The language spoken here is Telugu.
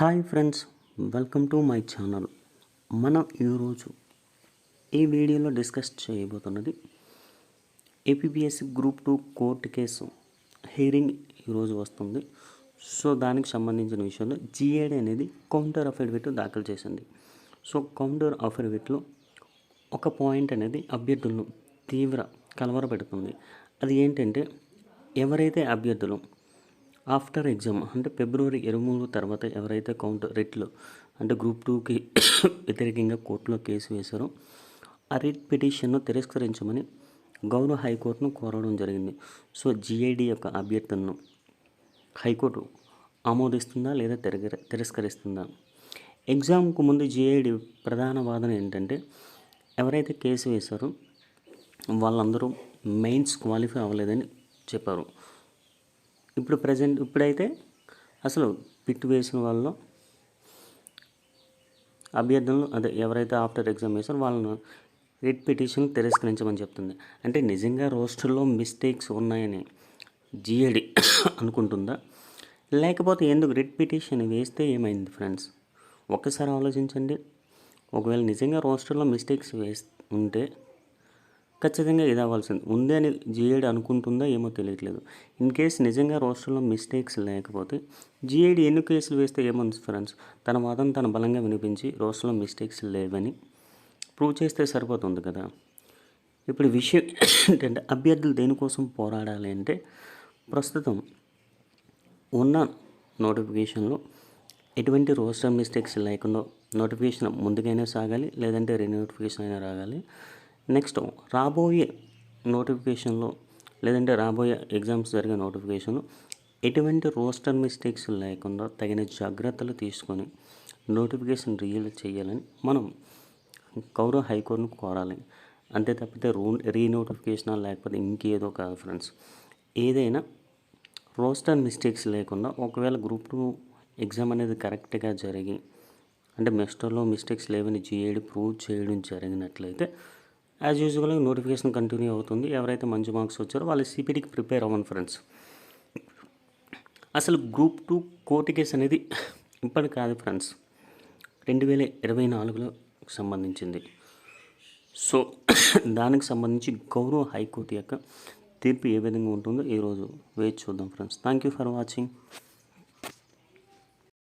Hi friends welcome to my channel. మనం ఈరోజు ఈ వీడియోలో discuss చేయబోతున్నది APPSC group two court case hearing ఈరోజు వస్తుంది. సో దానికి సంబంధించిన విషయంలో జిఏడి అనేది కౌంటర్ అఫిడవిట్ దాఖలు చేసింది. సో కౌంటర్ అఫిడవిట్లో ఒక పాయింట్ అనేది అభ్యర్థులను తీవ్ర కలవరపెడుతుంది. అది ఏంటంటే ఎవరైతే అభ్యర్థులు ఆఫ్టర్ ఎగ్జామ్ అంటే ఫిబ్రవరి ఇరవై మూడు తర్వాత ఎవరైతే కౌంటర్ రిట్లు అంటే గ్రూప్ టూకి వ్యతిరేకంగా కోర్టులో కేసు వేశారో ఆ రిట్ పిటిషన్ను తిరస్కరించమని గౌరవ హైకోర్టును కోరడం జరిగింది. సో జిఐడి యొక్క అభ్యర్థనను హైకోర్టు ఆమోదిస్తుందా లేదా తిరగ తిరస్కరిస్తుందా? ఎగ్జామ్కు ముందు జిఐడి ప్రధాన వాదన ఏంటంటే ఎవరైతే కేసు వేశారో వాళ్ళందరూ మెయిన్స్ క్వాలిఫై అవ్వలేదని చెప్పారు. ఇప్పుడు ప్రజెంట్ ఇప్పుడైతే అసలు పిట్ వేసిన వాళ్ళు అభ్యర్థనలు అదే ఎవరైతే ఆఫ్టర్ ఎగ్జామ్ వేసారో వాళ్ళను రిట్ పిటిషన్ తిరస్కరించమని చెప్తుంది. అంటే నిజంగా రోస్టర్లో మిస్టేక్స్ ఉన్నాయని జిఏడి అనుకుంటుందా? లేకపోతే ఎందుకు రిట్ పిటిషన్ వేస్తే ఏమైంది ఫ్రెండ్స్? ఒక్కసారి ఆలోచించండి. ఒకవేళ నిజంగా రోస్టర్లో మిస్టేక్స్ వేస్ ఉంటే ఖచ్చితంగా ఇది అవ్వాల్సింది ఉంది అని జిఏడి అనుకుంటుందో ఏమో తెలియట్లేదు. ఇన్ కేస్ నిజంగా రోస్టర్లో మిస్టేక్స్ లేకపోతే జిఏడి ఎన్ని కేసులు వేస్తే ఏముంది ఫ్రెండ్స్. తన వాదన తన బలంగా వినిపించి రోస్టర్లో మిస్టేక్స్ లేవని ప్రూవ్ చేస్తే సరిపోతుంది కదా. ఇప్పుడు విషయం ఏంటంటే అభ్యర్థులు దేనికోసం పోరాడాలి అంటే ప్రస్తుతం ఉన్న నోటిఫికేషన్లో ఎటువంటి రోస్టర్ మిస్టేక్స్ లేకుండా నోటిఫికేషన్ ముందుకైనా సాగాలి లేదంటే రీనోటిఫికేషన్ అయినా రాగాలి. నెక్స్ట్ రాబోయే నోటిఫికేషన్లో లేదంటే రాబోయే ఎగ్జామ్స్ జరిగే నోటిఫికేషన్లో ఎటువంటి రోస్టర్ మిస్టేక్స్ లేకుండా తగిన జాగ్రత్తలు తీసుకొని నోటిఫికేషన్ రియల్ చేయాలని మనం గౌరవ హైకోర్టును కోరాలి. అంతే తప్పితే రూ రీనోటిఫికేషన్ లేకపోతే ఇంకేదో కాదు ఫ్రెండ్స్. ఏదైనా రోస్టర్ మిస్టేక్స్ లేకుండా ఒకవేళ గ్రూప్ టూ ఎగ్జామ్ అనేది కరెక్ట్గా జరిగి అంటే మెస్టర్లో మిస్టేక్స్ లేవని జీఏడి ప్రూవ్ చేయడం జరిగినట్లయితే యాజ్ యూజువల్ నోటిఫికేషన్ కంటిన్యూ అవుతుంది. ఎవరైతే మంచి మార్క్స్ వచ్చారో వాళ్ళు సిపిటీకి ప్రిపేర్ అవ్వండి ఫ్రెండ్స్ అసలు గ్రూప్ టూ కోర్టు కేసు అనేది ఇప్పటి కాదు ఫ్రెండ్స్ రెండు వేల ఇరవై నాలుగులో సంబంధించింది. సో దానికి సంబంధించి గౌరవ హైకోర్టు యొక్క తీర్పు ఏ విధంగా ఉంటుందో ఈరోజు వేచి చూద్దాం friends thank you for watching